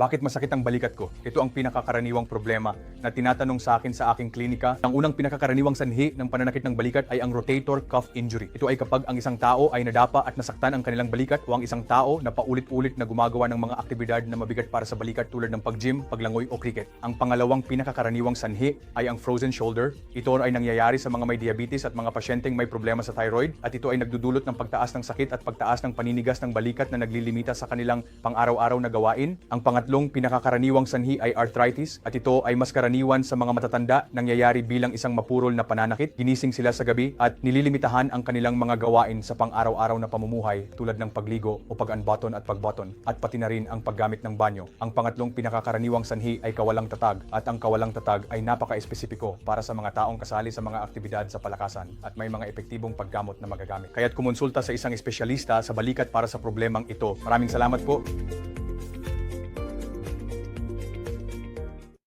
Bakit masakit ang balikat ko? Ito ang pinakakaraniwang problema na tinatanong sa akin sa aking klinika. Ang unang pinakakaraniwang sanhi ng pananakit ng balikat ay ang rotator cuff injury. Ito ay kapag ang isang tao ay nadapa at nasaktan ang kanilang balikat o ang isang tao na paulit-ulit na gumagawa ng mga aktibidad na mabigat para sa balikat tulad ng pag-gym, paglangoy o cricket. Ang pangalawang pinakakaraniwang sanhi ay ang frozen shoulder. Ito ay nangyayari sa mga may diabetes at mga pasyenteng may problema sa thyroid at ito ay nagdudulot ng pagtaas ng sakit at pagtaas ng paninigas ng balikat na naglilimita sa kanilang pang-araw-araw na gawain. Ang pangatlong pinakakaraniwang sanhi ay arthritis at ito ay mas karaniwan sa mga matatanda nangyayari bilang isang mapurol na pananakit. Ginising sila sa gabi at nililimitahan ang kanilang mga gawain sa pang-araw-araw na pamumuhay tulad ng pagligo o pag-unbutton at pag-button at pati na rin ang paggamit ng banyo. Ang pangatlong pinakakaraniwang sanhi ay kawalang tatag at ang kawalang tatag ay napaka-espesipiko para sa mga taong kasali sa mga aktibidad sa palakasan at may mga epektibong paggamot na magagamit. Kaya't kumonsulta sa isang espesyalista sa balikat para sa problemang ito. Maraming salamat po.